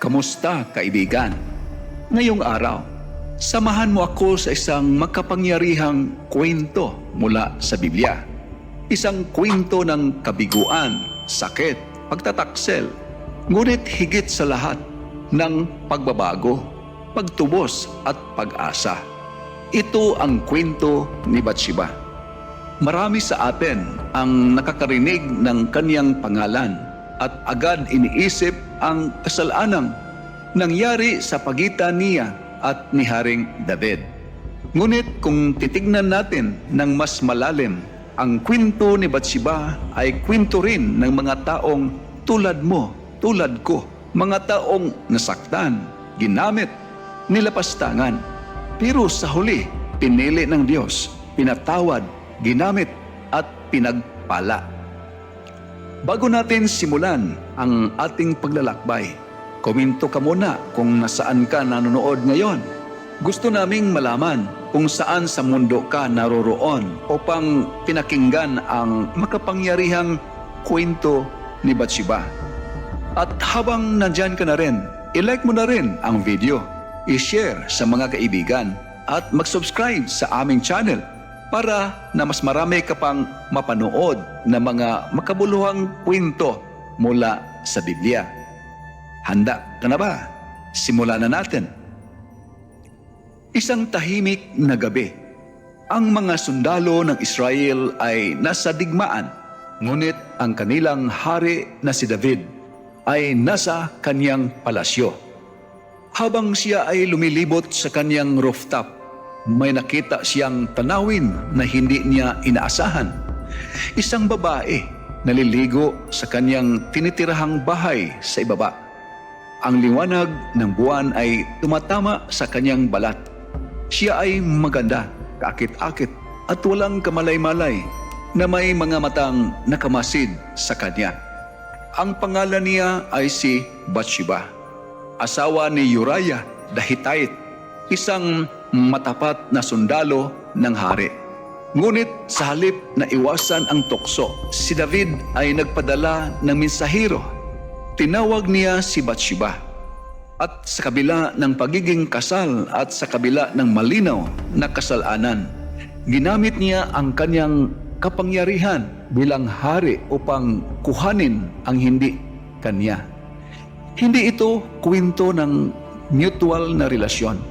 Kamusta, kaibigan? Ngayong araw, samahan mo ako sa isang makapangyarihang kwento mula sa Biblia. Isang kwento ng kabiguan, sakit, pagtataksel, ngunit higit sa lahat ng pagbabago, pagtubos at pag-asa. Ito ang kwento ni Bathsheba. Marami sa atin ang nakakarinig ng kaniyang pangalan at agad iniisip ang kasalanang nangyari sa pagitan niya at ni Haring David. Ngunit kung titignan natin ng mas malalim, ang kwento ni Bathsheba ay kwento rin ng mga taong tulad mo, tulad ko, mga taong nasaktan, ginamit, nilapastangan. Pero sa huli, pinili ng Diyos, pinatawad, ginamit at pinagpala. Bago natin simulan ang ating paglalakbay, komento ka muna kung nasaan ka nanonood ngayon. Gusto naming malaman kung saan sa mundo ka naroroon upang pinakinggan ang makapangyarihang kwento ni Bathsheba. At habang nandyan ka na rin, ilike mo na rin ang video, i-share sa mga kaibigan at mag-subscribe sa aming channel para na mas marami ka pang mapanood na mga makabuluhang kwento mula sa Biblia. Handa ka na ba? Simulan na natin. Isang tahimik na gabi. Ang mga sundalo ng Israel ay nasa digmaan, ngunit ang kanilang hari na si David ay nasa kanyang palasyo. Habang siya ay lumilibot sa kanyang rooftop, may nakita siyang tanawin na hindi niya inaasahan. Isang babae naliligo sa kanyang tinitirahang bahay sa ibaba. Ang liwanag ng buwan ay tumatama sa kanyang balat. Siya ay maganda, kaakit-akit at walang kamalay-malay na may mga matang nakamasid sa kanya. Ang pangalan niya ay si Bathsheba, asawa ni Uriah the Hittite, isang matapat na sundalo ng hari. Ngunit sa halip na iwasan ang tukso, si David ay nagpadala ng mensahero. Tinawag niya si Bathsheba. At sa kabila ng pagiging kasal at sa kabila ng malinaw na kasalanan, ginamit niya ang kanyang kapangyarihan bilang hari upang kuhanin ang hindi kanya. Hindi ito kwento ng mutual na relasyon.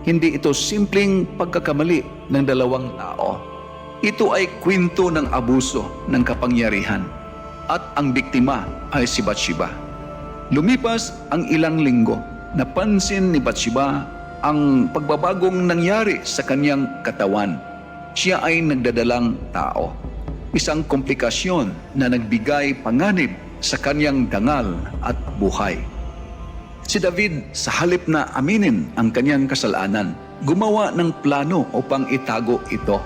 Hindi ito simpleng pagkakamali ng dalawang tao. Ito ay kwento ng abuso ng kapangyarihan at ang biktima ay si Bathsheba. Lumipas ang ilang linggo, napansin ni Bathsheba ang pagbabagong nangyari sa kanyang katawan. Siya ay nagdadalang tao. Isang komplikasyon na nagbigay panganib sa kanyang dangal at buhay. Si David, sa halip na aminin ang kanyang kasalanan, gumawa ng plano upang itago ito.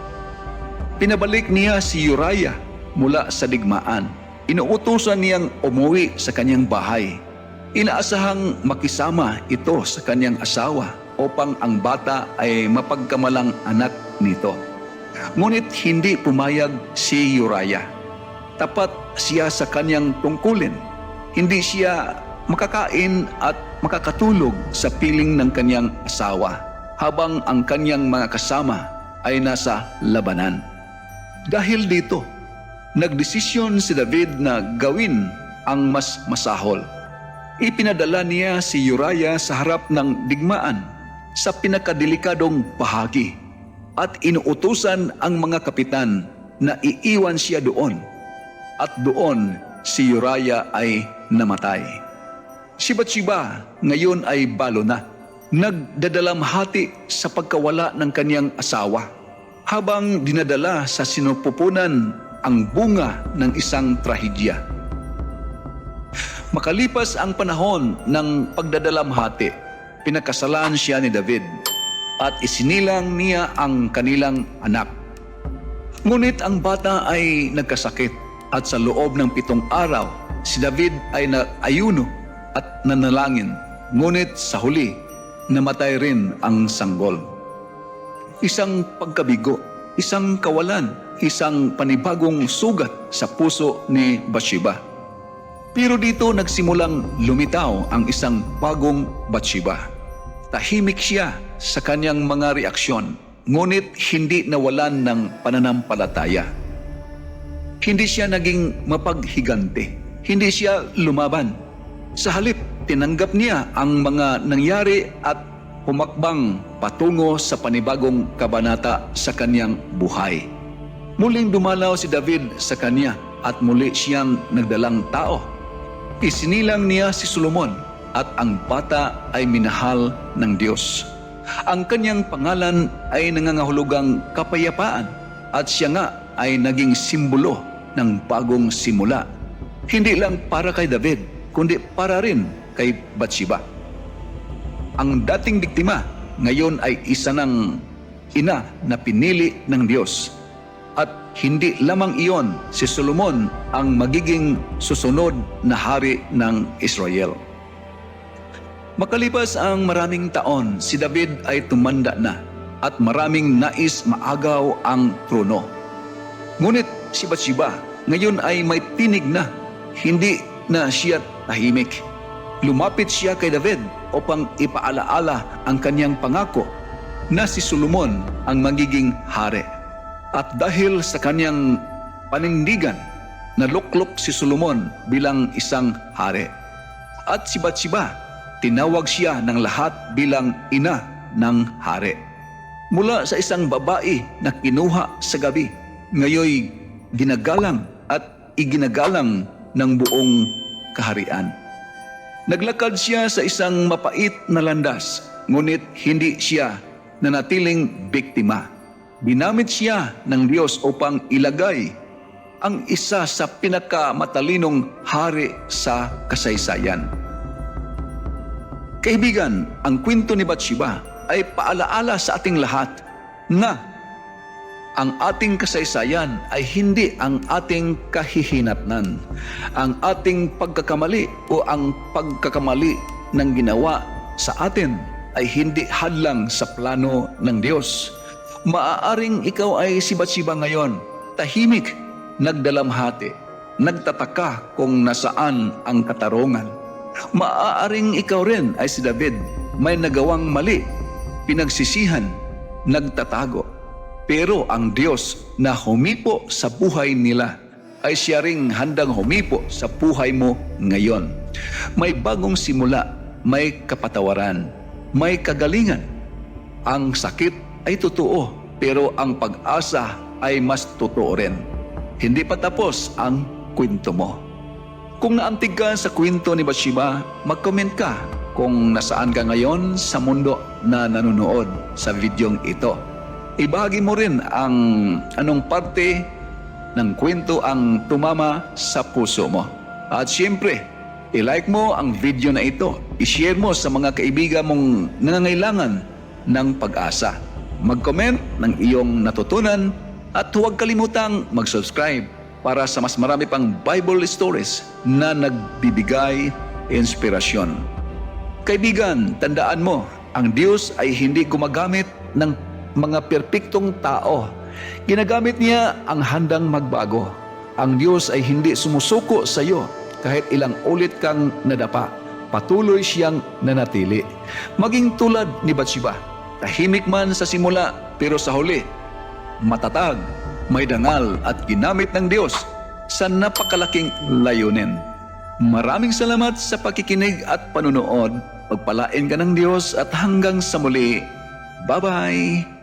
Pinabalik niya si Uriah mula sa digmaan. Inuutosan niyang umuwi sa kanyang bahay. Inaasahang makisama ito sa kanyang asawa upang ang bata ay mapagkamalang anak nito. Ngunit hindi pumayag si Uriah. Tapat siya sa kanyang tungkulin. Hindi siya makakain at makakatulog sa piling ng kanyang asawa habang ang kanyang mga kasama ay nasa labanan. Dahil dito, nagdesisyon si David na gawin ang mas masahol. Ipinadala niya si Uriah sa harap ng digmaan sa pinakadelikadong bahagi at inuutusan ang mga kapitan na iiwan siya doon at doon si Uriah ay namatay. Si Bathsheba ngayon ay balo na, nagdadalamhati sa pagkawala ng kanyang asawa habang dinadala sa sinupupunan ang bunga ng isang trahedya. Makalipas ang panahon ng pagdadalamhati, pinakasalan siya ni David at isinilang niya ang kanilang anak. Ngunit ang bata ay nagkasakit at sa loob ng pitong araw, si David ay naayuno at nanalangin. Ngunit sa huli, namatay rin ang sanggol. Isang pagkabigo, isang kawalan, isang panibagong sugat sa puso ni Bathsheba. Pero dito nagsimulang lumitaw ang isang bagong Bathsheba. Tahimik siya sa kanyang mga reaksyon, ngunit hindi nawalan ng pananampalataya. Hindi siya naging mapaghigante. Hindi siya lumaban. Sa halip, tinanggap niya ang mga nangyari at humakbang patungo sa panibagong kabanata sa kanyang buhay. Muling dumalaw si David sa kanya at muli siyang nagdalang tao. Isinilang niya si Solomon at ang bata ay minahal ng Diyos. Ang kanyang pangalan ay nangangahulugang kapayapaan at siya nga ay naging simbolo ng bagong simula. Hindi lang para kay David, kundi para rin kay Bathsheba. Ang dating biktima ngayon ay isa ng ina na pinili ng Diyos. At hindi lamang iyon, si Solomon ang magiging susunod na hari ng Israel. Makalipas ang maraming taon, si David ay tumanda na at maraming nais maagaw ang trono. Ngunit si Bathsheba ngayon ay may tinig na, hindi na siya tahimik. Lumapit siya kay David upang ipaalaala ang kanyang pangako na si Solomon ang magiging hari. At dahil sa kanyang panindigan, naluklok si Solomon bilang isang hari. At si Bathsheba, tinawag siya ng lahat bilang ina ng hari. Mula sa isang babae na kinuha sa gabi, ngayoy ginagalang at iginagalang ng buong kaharian. Naglakad siya sa isang mapait na landas, ngunit hindi siya nanatiling biktima. Binamit siya ng Diyos upang ilagay ang isa sa pinakamatalinong hari sa kasaysayan. Kaibigan, ang kwento ni Bathsheba ay paalaala sa ating lahat na ang ating kasaysayan ay hindi ang ating kahihinatnan. Ang ating pagkakamali o ang pagkakamali ng ginawa sa atin ay hindi hadlang sa plano ng Diyos. Maaaring ikaw ay si Bathsheba ngayon, tahimik, nagdalamhati, nagtataka kung nasaan ang katarungan. Maaaring ikaw rin ay si David, may nagawang mali, pinagsisihan, nagtatago. Pero ang Diyos na humipo sa buhay nila ay siya ring handang humipo sa buhay mo ngayon. May bagong simula, may kapatawaran, may kagalingan. Ang sakit ay totoo, pero ang pag-asa ay mas totoo rin. Hindi pa tapos ang kwento mo. Kung naantig ka sa kwento ni Bathsheba, mag-comment ka kung nasaan ka ngayon sa mundo na nanonood sa videong ito. Ibahagi mo rin ang anong parte ng kwento ang tumama sa puso mo. At siyempre, i-like mo ang video na ito. I-share mo sa mga kaibigan mong nangangailangan ng pag-asa. Mag-comment ng iyong natutunan at huwag kalimutang mag-subscribe para sa mas marami pang Bible stories na nagbibigay inspirasyon. Kaibigan, tandaan mo, ang Diyos ay hindi gumagamit ng mga perpektong tao. Ginagamit niya ang handang magbago. Ang Diyos ay hindi sumusuko sa iyo kahit ilang ulit kang nadapa. Patuloy siyang nanatili. Maging tulad ni Bathsheba. Tahimik man sa simula pero sa huli, matatag, may dangal at ginamit ng Diyos sa napakalaking layunin. Maraming salamat sa pakikinig at panunood. Pagpalain ka ng Diyos at hanggang sa muli. Bye-bye!